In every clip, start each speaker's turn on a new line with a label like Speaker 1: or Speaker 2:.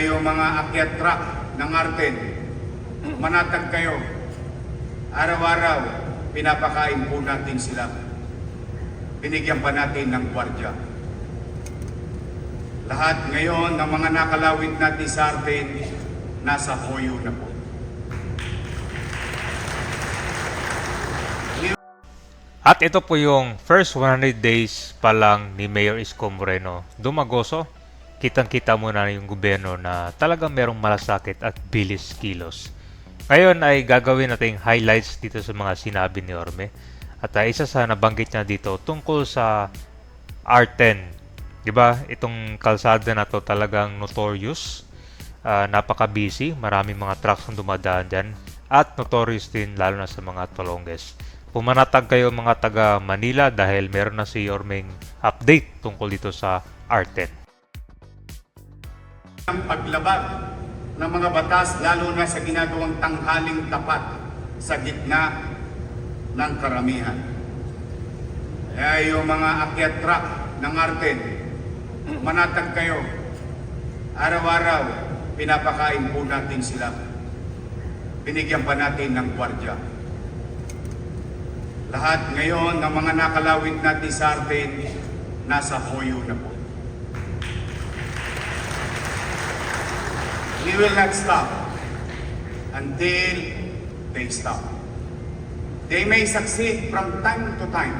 Speaker 1: Yung mga akyat truck ng Arten, manatag kayo. Araw-araw, pinapakain po natin sila. Binigyan pa natin ng gwardya. Lahat ngayon ng mga nakalawit natin sa Arten, nasa Hoyo na po.
Speaker 2: At ito po yung first 100 days pa lang ni Mayor Isko Moreno. Dumagoso, kitang-kita mo na yung gobyerno na talagang merong malasakit at bilis kilos. Ngayon ay gagawin nating highlights dito sa mga sinabi ni Orme. At uh, isa sa nabanggit niya dito tungkol sa R10. 'Di ba? Itong kalsada na to talagang notorious. Ah, napaka-busy, maraming mga trucks ang dumadaan dyan. At notorious din lalo na sa mga tolonges. Pumanatag kayo mga taga Manila dahil meron na si Yormeng update tungkol dito sa R10.
Speaker 1: Ang paglabag ng mga batas lalo na sa ginagawang tanghaling tapat sa gitna ng karamihan. Kaya yung mga akyat truck ng Arten, manatag kayo. Araw-araw, pinapakain po natin sila. Binigyan pa natin ng gwardya. Lahat ngayon ng mga nakalawit natin sa Arten, nasa Hoyo na po. We will not stop until they stop. They may succeed from time to time,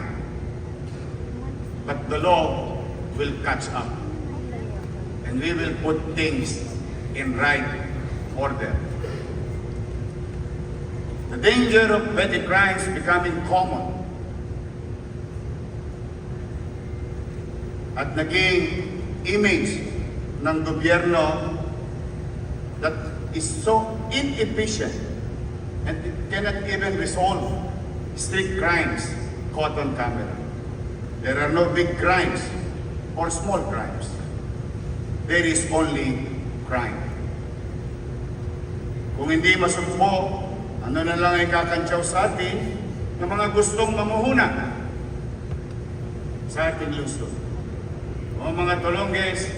Speaker 1: but the law will catch up. And we will put things in right order. The danger of petty crimes becoming common at naging image ng gobyerno that is so inefficient and it cannot even resolve street crimes caught on camera. There are no big crimes or small crimes. There is only crime. Kung hindi masumpo, ano na lang ay kakantsaw sa atin ng mga gustong mamuhuna sa ating lungsod. O mga tulongges,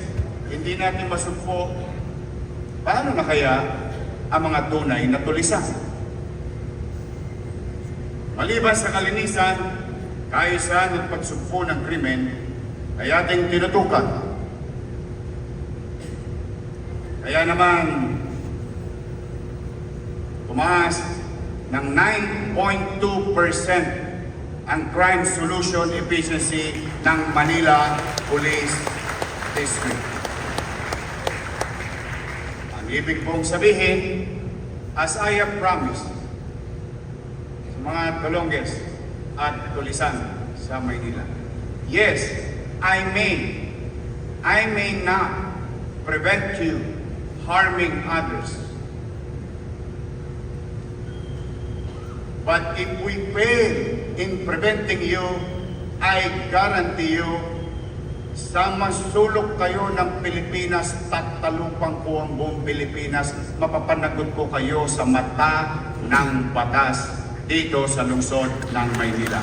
Speaker 1: hindi natin masumpo Paano na kaya ang mga tunay na tulisan? Maliban sa kalinisan, kaayusan at pagsugpo ng krimen ay ating tinutukan. Kaya naman, tumaas ng 9.2% ang crime solution efficiency ng Manila Police District. Ibig pong sabihin, as I have promised sa mga tulongges at tulisan sa Maynila, yes, I may, I may not prevent you harming others. But if we fail in preventing you, I guarantee you sa masulok kayo ng Pilipinas, tatalupang ko ang buong Pilipinas, mapapanagot ko kayo sa mata ng batas dito sa lungsod ng Maynila.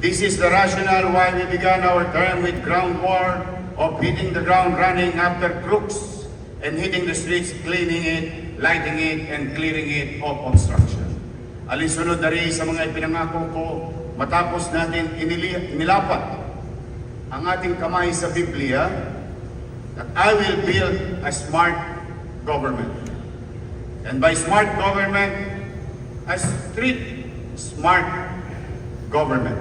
Speaker 1: This is the rationale why we began our term with ground war of hitting the ground running after crooks and hitting the streets, cleaning it, lighting it, and clearing it of obstruction. Alinsunod na rin sa mga ipinangako ko matapos natin inili- inilapat ang ating kamay sa Biblia that I will build a smart government. And by smart government, a street smart government.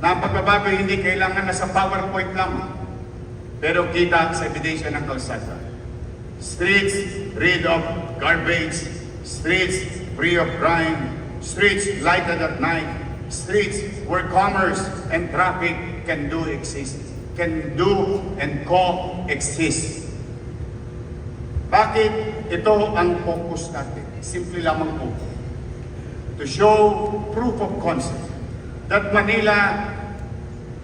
Speaker 1: Na ang pagbabago hindi kailangan na sa PowerPoint lang, pero kita sa ebidensya ng kalsada. Streets rid of garbage, streets free of crime, streets lighted at night, streets where commerce and traffic can do exist, can do and coexist. Bakit ito ang focus natin? Simple lamang po. To show proof of concept that Manila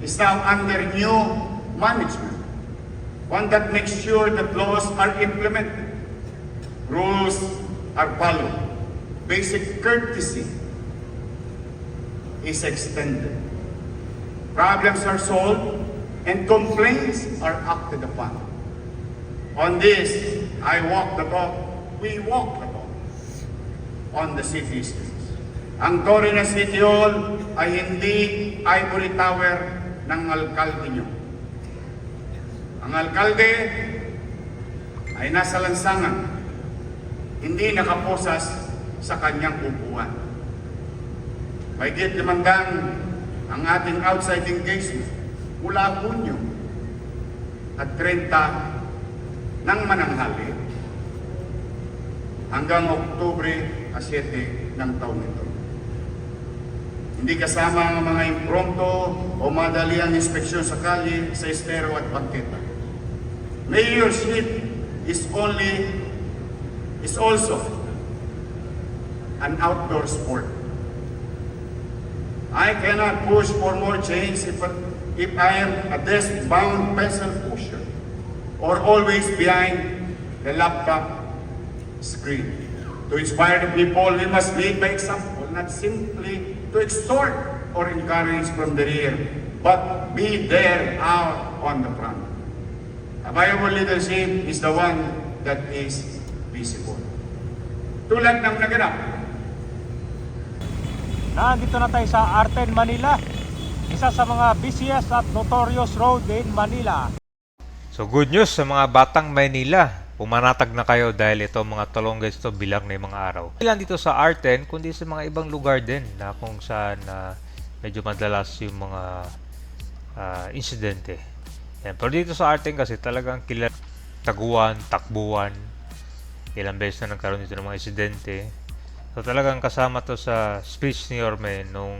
Speaker 1: is now under new management. One that makes sure that laws are implemented, rules are followed, basic courtesy is extended. Problems are solved and complaints are acted upon. On this, I walk the talk, we walk the talk on the city streets. Ang Torre na City Hall ay hindi ivory tower ng alkalde nyo. Ang alkalde ay nasa lansangan, hindi nakaposas sa kanyang upuan. Mahigit limandang ang ating outside engagement mula Punyo at 30 ng Mananghali hanggang Oktubre 7 ng taon ito. Hindi kasama ang mga imprompto o madaliang inspeksyon sa kalye, sa estero at bangketa. Mayorship is only is also an outdoor sport. I cannot push for more change if, if I am a desk-bound pencil pusher or always behind the laptop screen. To inspire the people, we must lead by example, not simply to extort or encourage from the rear, but be there out on the front. A viable leadership is the one that is visible. Tulad ng naganap
Speaker 3: Nandito na tayo sa Arten, Manila. Isa sa mga busiest at notorious road in Manila.
Speaker 2: So good news sa mga batang Maynila. Pumanatag na kayo dahil ito mga talonggay ito bilang na mga araw. Hindi lang dito sa Arten, kundi sa mga ibang lugar din na kung saan na medyo madalas yung mga ah, insidente. Yan. Pero dito sa Arten kasi talagang kilala taguan, takbuhan. Ilang beses na nagkaroon dito ng mga insidente. So talagang kasama to sa speech ni Orme nung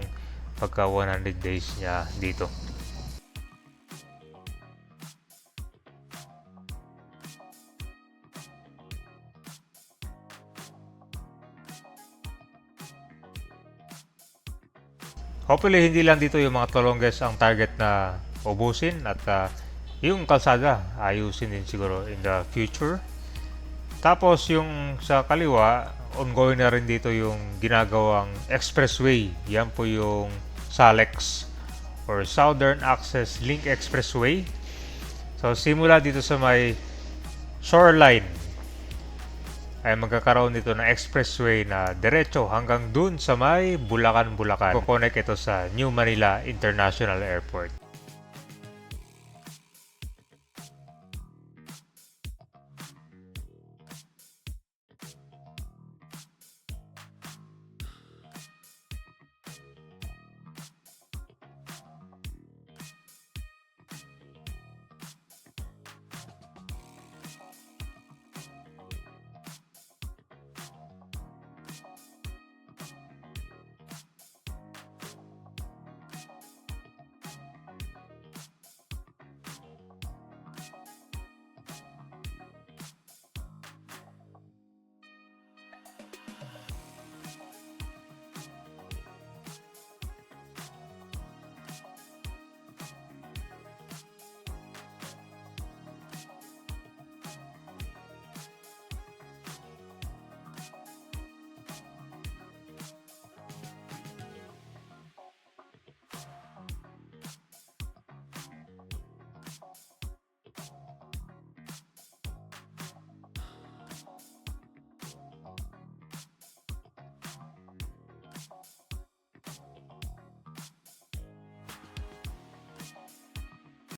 Speaker 2: pagka 100 days niya dito. Hopefully hindi lang dito yung mga Tolonges ang target na ubusin at ah, yung kalsada ayusin din siguro in the future. Tapos yung sa kaliwa, ongoing na rin dito yung ginagawang expressway. Yan po yung SALEX or Southern Access Link Expressway. So simula dito sa may shoreline ay magkakaroon dito ng expressway na diretso hanggang dun sa may Bulacan, Bulacan. Kukonek ito sa New Manila International Airport.